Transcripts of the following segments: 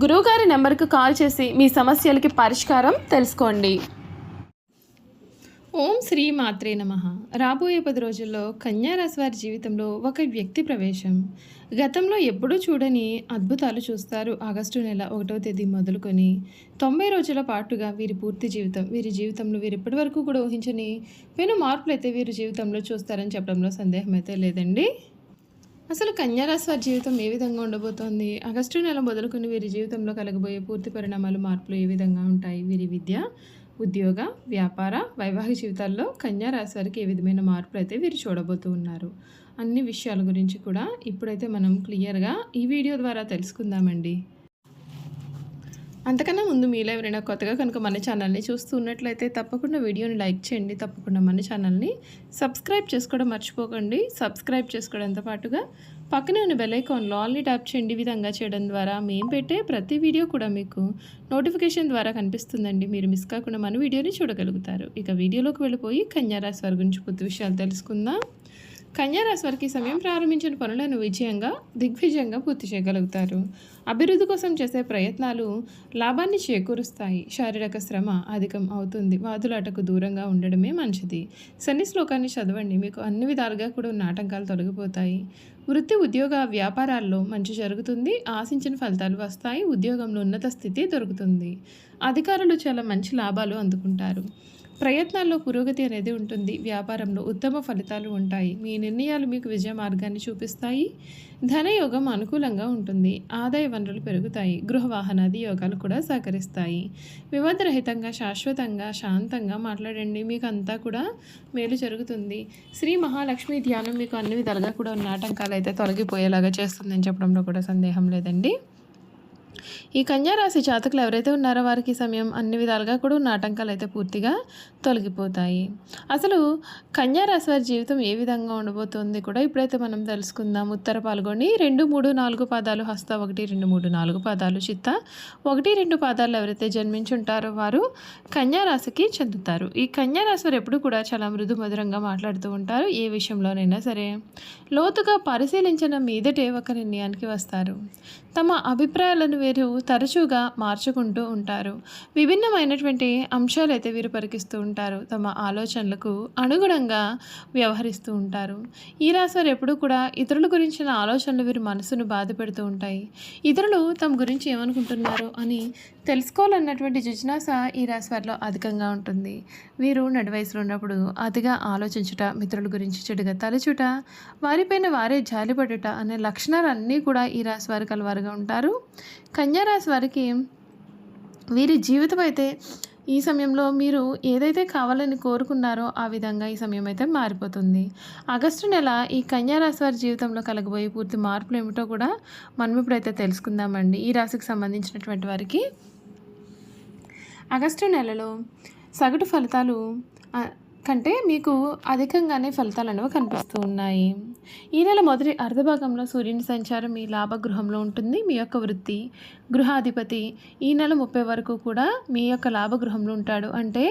గురువుగారి నెంబర్కు కాల్ చేసి మీ సమస్యలకి పరిష్కారం తెలుసుకోండి. ఓం శ్రీ మాత్రే నమ. రాబోయే పది రోజుల్లో కన్యారాశి వారి జీవితంలో ఒక వ్యక్తి ప్రవేశం. గతంలో ఎప్పుడూ చూడని అద్భుతాలు చూస్తారు ఆగస్టు నెల ఒకటవ తేదీ మొదలుకొని తొంభై రోజుల పాటుగా వీరి పూర్తి జీవితం వీరి జీవితంలో వీరు ఇప్పటి వరకు కూడా ఊహించని పెను మార్పులు అయితే వీరి జీవితంలో చూస్తారని చెప్పడంలో సందేహం అయితే లేదండి. అసలు కన్యారాశి వారి జీవితం ఏ విధంగా ఉండబోతోంది? ఆగస్టు నెల మొదలుకొని వీరి జీవితంలో కలగబోయే పూర్తి పరిణామాలు మార్పులు ఏ విధంగా ఉంటాయి? వీరి విద్య ఉద్యోగ వ్యాపార వైవాహిక జీవితాల్లో కన్యా రాశి వారికి ఏ విధమైన మార్పులు అయితే వీరు చూడబోతూ ఉన్నారు? అన్ని విషయాల గురించి కూడా ఇప్పుడైతే మనం క్లియర్గా ఈ వీడియో ద్వారా తెలుసుకుందామండి. అంతకన్నా ముందు మీలో ఎవరైనా కొత్తగా కనుక మన ఛానల్ని చూస్తూ ఉన్నట్లయితే తప్పకుండా వీడియోని లైక్ చేయండి. తప్పకుండా మన ఛానల్ని సబ్స్క్రైబ్ చేసుకోవడం మర్చిపోకండి. సబ్స్క్రైబ్ చేసుకోవడంతో పాటుగా పక్కనే ఉన్న బెల్ ఐకాన్లో ఆల్ని ట్యాప్ చేయండి. విధంగా చేయడం ద్వారా మేము పెట్టే ప్రతి వీడియో కూడా మీకు నోటిఫికేషన్ ద్వారా కనిపిస్తుందండి. మీరు మిస్ కాకుండా మన వీడియోని చూడగలుగుతారు. ఇక వీడియోలోకి వెళ్ళిపోయి కన్యారాశి వారి గురించి పూర్తి విషయాలు తెలుసుకుందాం. కన్యారాశి వారికి సమయం ప్రారంభించిన పనులను విజయంగా దిగ్విజయంగా పూర్తి చేయగలుగుతారు. అభివృద్ధి కోసం చేసే ప్రయత్నాలు లాభాన్ని చేకూరుస్తాయి. శారీరక శ్రమ అధికం అవుతుంది. వాదులాటకు దూరంగా ఉండడమే మంచిది. శని శ్లోకాన్ని చదవండి. మీకు అన్ని విధాలుగా కూడా ఉన్న ఆటంకాలు తొలగిపోతాయి. వృత్తి ఉద్యోగ వ్యాపారాల్లో మంచి జరుగుతుంది. ఆశించిన ఫలితాలు వస్తాయి. ఉద్యోగంలో ఉన్నత స్థితి దొరుకుతుంది. అధికారులు చాలా మంచి లాభాలు అందుకుంటారు. ప్రయత్నాల్లో పురోగతి అనేది ఉంటుంది. వ్యాపారంలో ఉత్తమ ఫలితాలు ఉంటాయి. మీ నిర్ణయాలు మీకు విజయ మార్గాన్ని చూపిస్తాయి. ధనయోగం అనుకూలంగా ఉంటుంది. ఆదాయ వనరులు పెరుగుతాయి. గృహ వాహనాది యోగాలు కూడా సహకరిస్తాయి. వివాదరహితంగా శాశ్వతంగా శాంతంగా మాట్లాడండి. మీకు అంతా కూడా మేలు జరుగుతుంది. శ్రీ మహాలక్ష్మి ధ్యానం మీకు అన్ని విధాలుగా కూడా ఉన్న ఆటంకాలు అయితే తొలగిపోయేలాగా చేస్తుందని చెప్పడంలో కూడా సందేహం లేదండి. ఈ కన్యారాశి జాతకులు ఎవరైతే ఉన్నారో వారికి సమయం అన్ని విధాలుగా కూడా ఉన్న ఆటంకాలు అయితే పూర్తిగా తొలగిపోతాయి. అసలు కన్యారాశి వారి జీవితం ఏ విధంగా ఉండబోతుంది కూడా ఇప్పుడైతే మనం తెలుసుకుందాం. ఉత్తర పాల్గొని రెండు మూడు నాలుగు పాదాలు హస్త ఒకటి రెండు మూడు నాలుగు పాదాలు చిత్త ఒకటి రెండు పాదాలు ఎవరైతే జన్మించుంటారో వారు కన్యారాశికి చెందుతారు. ఈ కన్యారాశి వారు ఎప్పుడు కూడా చాలా మృదు మధురంగా మాట్లాడుతూ ఉంటారు. ఏ విషయంలోనైనా సరే లోతుగా పరిశీలించిన మీదటే ఒక నిర్ణయానికి వస్తారు. తమ అభిప్రాయాలను వీరు తరచుగా మార్చుకుంటూ ఉంటారు. విభిన్నమైనటువంటి అంశాలు అయితే వీరు పరికిస్తూ ఉంటారు. తమ ఆలోచనలకు అనుగుణంగా వ్యవహరిస్తూ ఉంటారు. ఈ రాశి వారు ఎప్పుడూ కూడా ఇతరుల గురించిన ఆలోచనలు వీరి మనసును బాధ పెడుతూ ఉంటాయి. ఇతరులు తమ గురించి ఏమనుకుంటున్నారు అని తెలుసుకోవాలన్నటువంటి జిజ్ఞాస ఈ రాశి వారిలో అధికంగా ఉంటుంది. వీరు నడివయసులో ఉన్నప్పుడు అతిగా ఆలోచించుట మిత్రుల గురించి చెడుగా తలచుట వారిపైన వారే జాలిపడుట అనే లక్షణాలన్నీ కూడా ఈ రాశి వారి కలవారు కలవారుగా ఉంటారు. కన్యారాశి వారికి వీరి జీవితం అయితే ఈ సమయంలో మీరు ఏదైతే కావాలని కోరుకున్నారో ఆ విధంగా ఈ సమయం అయితే మారిపోతుంది. ఆగస్టు నెల ఈ కన్యారాశి వారి జీవితంలో కలగబోయే పూర్తి మార్పులు ఏమిటో కూడా మనం ఇప్పుడైతే తెలుసుకుందామండి. ఈ రాశికి సంబంధించినటువంటి వారికి ఆగస్టు నెలలో సగటు ఫలితాలు కంటే మీకు అధికంగానే ఫలితాలు అనేవి కనిపిస్తూ ఉన్నాయి ఈ నెల మొదటి అర్ధభాగంలో సూర్యుని సంచారం మీ లాభగృహంలో ఉంటుంది. మీ యొక్క వృత్తి గృహాధిపతి ఈ నెల ముప్పై వరకు కూడా మీ యొక్క లాభగృహంలో ఉంటాడు. అంటే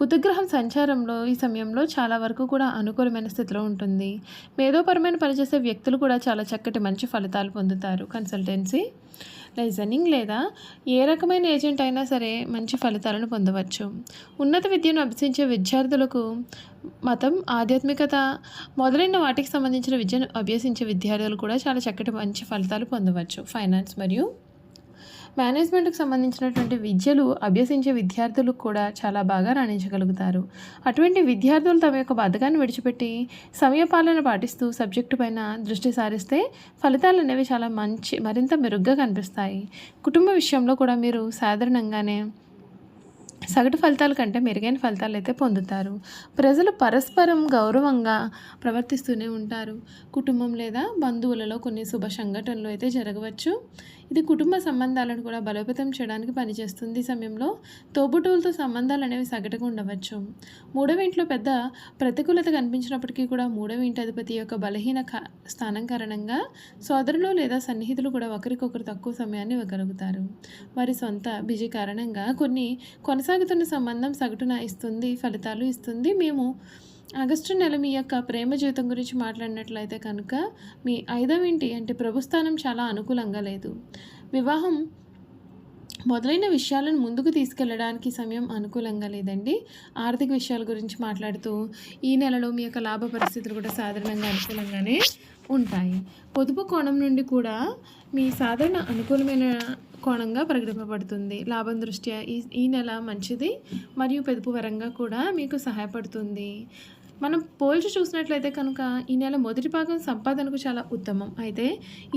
బుధగ్రహం సంచారంలో ఈ సమయంలో చాలా వరకు కూడా అనుకూలమైన స్థితిలో ఉంటుంది. మేధోపరమైన పనిచేసే వ్యక్తులు కూడా చాలా చక్కటి మంచి ఫలితాలు పొందుతారు. కన్సల్టెన్సీ లైజనింగ్ లేదా ఏ రకమైన ఏజెంట్ అయినా సరే మంచి ఫలితాలను పొందవచ్చు. ఉన్నత విద్యను అభ్యసించే విద్యార్థులకు మతం ఆధ్యాత్మికత మొదలైన వాటికి సంబంధించిన విద్యను అభ్యసించే విద్యార్థులు కూడా చాలా చక్కటి మంచి ఫలితాలు పొందవచ్చు. ఫైనాన్స్ మరియు మేనేజ్మెంట్కు సంబంధించినటువంటి విద్యలు అభ్యసించే విద్యార్థులు కూడా చాలా బాగా రాణించగలుగుతారు. అటువంటి విద్యార్థులు తమ యొక్క బద్ధకాన్ని విడిచిపెట్టి సమయపాలన పాటిస్తూ సబ్జెక్టు పైన దృష్టి సారిస్తే ఫలితాలు అనేవి చాలా మంచి మరింత మెరుగ్గా కనిపిస్తాయి. కుటుంబ విషయంలో కూడా మీరు సాధారణంగానే సగటు ఫలితాల కంటే మెరుగైన ఫలితాలు అయితే పొందుతారు. ప్రజలు పరస్పరం గౌరవంగా ప్రవర్తిస్తూనే ఉంటారు. కుటుంబం లేదా బంధువులలో కొన్ని శుభ సంఘటనలు అయితే జరగవచ్చు. ఇది కుటుంబ సంబంధాలను కూడా బలోపేతం చేయడానికి పనిచేస్తుంది ఈ సమయంలో. తోబుటూలతో సంబంధాలు అనేవి సగటుగా ఉండవచ్చు. మూడవ ఇంట్లో పెద్ద ప్రతికూలత కనిపించినప్పటికీ కూడా మూడవ ఇంటి అధిపతి యొక్క బలహీన క- స్థానం కారణంగా సోదరులు లేదా సన్నిహితులు కూడా ఒకరికొకరు తక్కువ సమయాన్ని ఇవ్వగలుగుతారు. వారి సొంత బిజీ కారణంగా కొన్ని కొనసాగుతున్న సంబంధం సగటున ఇస్తుంది ఫలితాలు ఇస్తుంది. మేము ఆగస్టు నెల మీ యొక్క ప్రేమ జీవితం గురించి మాట్లాడినట్లయితే కనుక మీ ఐదవ ఇంటి అంటే ప్రభుస్థానం చాలా అనుకూలంగా లేదు. వివాహం మొదలైన విషయాలను ముందుకు తీసుకెళ్ళడానికి సమయం అనుకూలంగా లేదండి. ఆర్థిక విషయాల గురించి మాట్లాడుతూ ఈ నెలలో మీ యొక్క లాభ పరిస్థితులు కూడా సాధారణంగా అనుకూలంగానే ఉంటాయి. పొదుపు కోణం నుండి కూడా మీ సాధారణ అనుకూలమైన కోణంగా ప్రకటింపబడుతుంది లాభం దృష్ట్యా ఈ ఈ నెల మంచిది మరియు పొదుపు పరంగా కూడా మీకు సహాయపడుతుంది. మనం పోల్చి చూసినట్లయితే కనుక ఈ నెల మొదటి భాగం సంపాదనకు చాలా ఉత్తమం. అయితే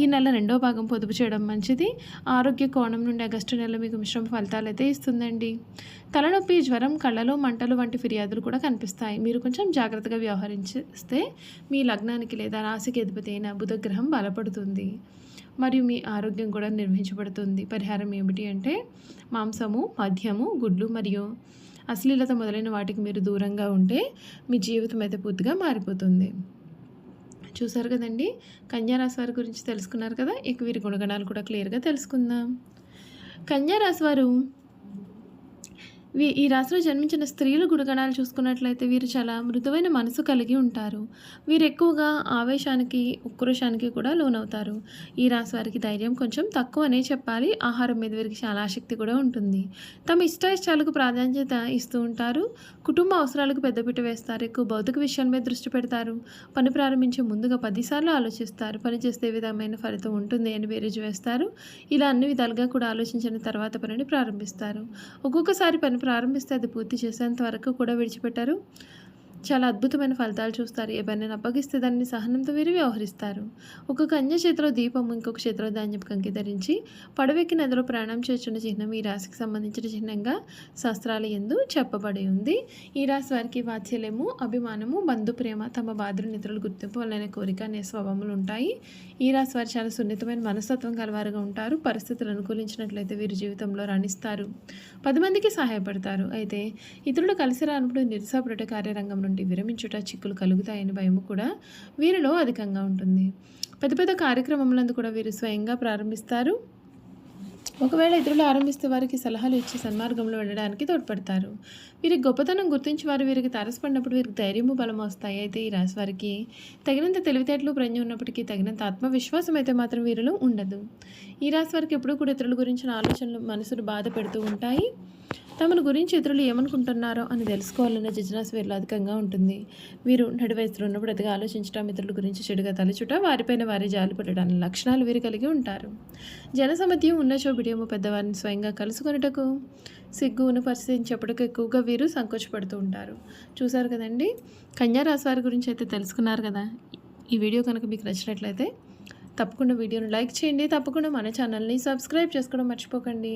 ఈ నెల రెండో భాగం పొదుపు చేయడం మంచిది. ఆరోగ్య కోణం నుండి ఆగస్టు నెల మీకు మిశ్రమ ఫలితాలు అయితే ఇస్తుందండి. తలనొప్పి జ్వరం కళ్ళలో మంటలు వంటి ఫిర్యాదులు కూడా కనిపిస్తాయి. మీరు కొంచెం జాగ్రత్తగా వ్యవహరించిస్తే మీ లగ్నానికి లేదా రాశికి అధిపతి అయిన బుధగ్రహం బలపడుతుంది. మరియు మీ ఆరోగ్యం కూడా నిర్వహించబడుతుంది. పరిహారం ఏమిటి అంటే మాంసము మద్యము గుడ్లు మరియు అశ్లీలత మొదలైన వాటికి మీరు దూరంగా ఉంటే మీ జీవితం అయితే పూర్తిగా మారిపోతుంది. చూసారు కదండి? కన్యా రాశి వారి గురించి తెలుసుకున్నారు కదా? ఇక వీరి గుణగణాలు కూడా క్లియర్గా తెలుసుకుందాం. కన్యా రాశి వారు ఈ రాశిలో జన్మించిన స్త్రీల గుణగణాలు చూసుకున్నట్లయితే వీరు చాలా మృదువైన మనసు కలిగి ఉంటారు. వీరు ఎక్కువగా ఆవేశానికి ఉక్రోషానికి కూడా లోనవుతారు. ఈ రాశి వారికి ధైర్యం కొంచెం తక్కువనే చెప్పాలి. ఆహారం మీద వీరికి చాలా ఆసక్తి కూడా ఉంటుంది. తమ ఇష్ట ఇష్టాలకు ప్రాధాన్యత ఇస్తూ ఉంటారు. కుటుంబ అవసరాలకు పెద్దపీట వేస్తారు. ఎక్కువ భౌతిక విషయాల మీద దృష్టి పెడతారు. పని ప్రారంభించే ముందుగా పదిసార్లు ఆలోచిస్తారు. పని చేస్తే విధమైన ఫలితం ఉంటుంది అని బేరీజు వేస్తారు ఇలా అన్ని విధాలుగా కూడా ఆలోచించిన తర్వాత పనిని ప్రారంభిస్తారు. ఒక్కొక్కసారి పని ప్రారంభిస్తే అది పూర్తి చేసేంత వరకు కూడా విడిచిపెట్టారు. చాలా అద్భుతమైన ఫలితాలు చూస్తారు. ఏ అప్పగిస్తే దాన్ని సహనంతో వీరు వ్యవహరిస్తారు. ఒక కన్య చేతిలో దీపం ఇంకొక చేతిలో ధాన్యపు కంకి ధరించి పడవెక్కి నదిలో ప్రయాణం చేస్తున్న చిహ్నం ఈ రాశికి సంబంధించిన చిహ్నంగా శాస్త్రాల ఎందు చెప్పబడి ఉంది. ఈ రాశి వారికి వాత్సల్యము అభిమానము బంధు ప్రేమ తమ బాధ్యులు నిద్రలు గుర్తింపు వలన కోరిక అనే స్వభావములు ఉంటాయి. ఈ రాశి వారు చాలా సున్నితమైన మనస్తత్వం కలవారుగా ఉంటారు. పరిస్థితులు అనుకూలించినట్లయితే వీరి జీవితంలో రాణిస్తారు. పది మందికి సహాయపడతారు. అయితే ఇతరులు కలిసి రానప్పుడు నిరుసాపడట కార్యరంగం నుండి విరమించుట చిక్కులు కలుగుతాయని భయము కూడా వీరిలో అధికంగా ఉంటుంది. పెద్ద పెద్ద కార్యక్రమములందు కూడా వీరు స్వయంగా ప్రారంభిస్తారు. ఒకవేళ ఇతరులు ఆరంభిస్తే వారికి సలహాలు ఇచ్చి సన్మార్గంలో వెళ్ళడానికి తోడ్పడతారు. వీరికి గొప్పతనం గుర్తించి వారు వీరికి తారసపడినప్పుడు వీరికి ధైర్యము బలం వస్తాయి. అయితే ఈ రాశి వారికి తగినంత తెలివితేటలు ప్రజ్ఞ ఉన్నప్పటికీ తగినంత ఆత్మవిశ్వాసం అయితే మాత్రం వీరిలో ఉండదు. ఈ రాశి వారికి ఎప్పుడూ కూడా ఇతరుల గురించిన ఆలోచనలు మనసును బాధ పెడుతూ ఉంటాయి. తమను గురించి ఇతరులు ఏమనుకుంటున్నారో అని తెలుసుకోవాలన్న జిజ్ఞాస వీరిలో అధికంగా ఉంటుంది. వీరు నడి వయసులో ఉన్నప్పుడు అతిగా ఆలోచించడం ఇతరుల గురించి చెడుగా తలచుట వారిపైన వారి జాలి పడడానికి లక్షణాలు వీరు కలిగి ఉంటారు. జనసమధ్యం ఉన్న చోబిడియము పెద్దవారిని స్వయంగా కలుసుకొనుటకు సిగ్గును పరిస్థితిని చెప్పడానికి ఎక్కువగా వీరు సంకోచపడుతూ ఉంటారు. చూసారు కదండి? కన్యారాశి వారి గురించి అయితే తెలుసుకున్నారు కదా? ఈ వీడియో కనుక మీకు నచ్చినట్లయితే తప్పకుండా వీడియోను లైక్ చేయండి. తప్పకుండా మన ఛానల్ని సబ్స్క్రైబ్ చేసుకోవడం మర్చిపోకండి.